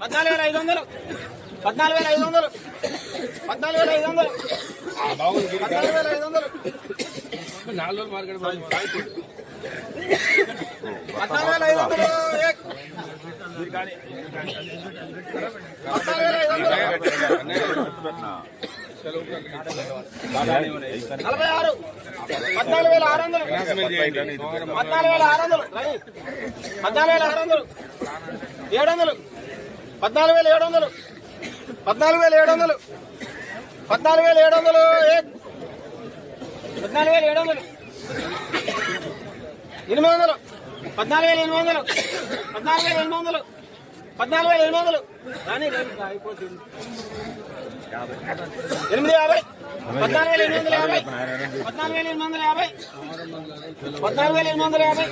పద్నాలుగు వేల ఐదు వందలు. పద్నాలుగు వేల ఐదు వందలు. పద్నాలుగు వేల ఐదు వందలు. పద్నాలుగు వేల ఐదు వందలు. పద్నాలుగు వేల ఐదు వందలు. పద్నాలుగు వేల ఐదు వందలు. నలభై ఆరు పద్నాలుగు వేల ఆరు వందలు పద్నాలుగు వేల ఆరు వందలు పద్నాలుగు వేల ఆరు వందలు ఏడు వందలు పద్నాలుగు వేల ఏడు వందలు పద్నాలుగు వేల ఏడు వందలు పద్నాలుగు వేల ఏడు వందలు ఏక్. పద్నాలుగు వేల ఏడు వందలు ఎనిమిది వందలు పద్నాలుగు వేల ఎనిమిది వందలు పద్నాలుగు వేల ఎనిమిది వందలు పద్నాలుగు వేల ఎనిమిది వందలు. అయిపోతుంది. ఎనిమిది యాభై. పద్నాలుగు వేల ఎనిమిది వందల యాభై. పద్నాలుగు వేల ఎనిమిది వందల యాభై. పద్నాలుగు వేల ఎనిమిది వందల యాభై.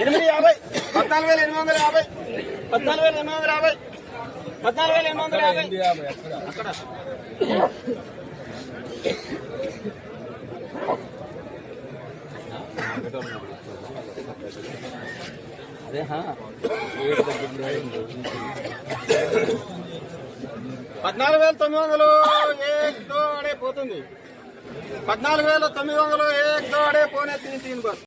ఎనిమిది యాభై. పద్నాలుగు వేల ఎనిమిది వందల యాభై. పద్నాలుగు వేల ఎనిమిది వందల యాభై. పద్నాలుగు వేల ఎనిమిది వందల యాభై. అక్కడ. పద్నాలుగు వేల తొమ్మిది వందలు ఏదో అడే పోతుంది. పద్నాలుగు వేల తొమ్మిది వందలు ఏదో అడే పోనే తిని తిని బస్.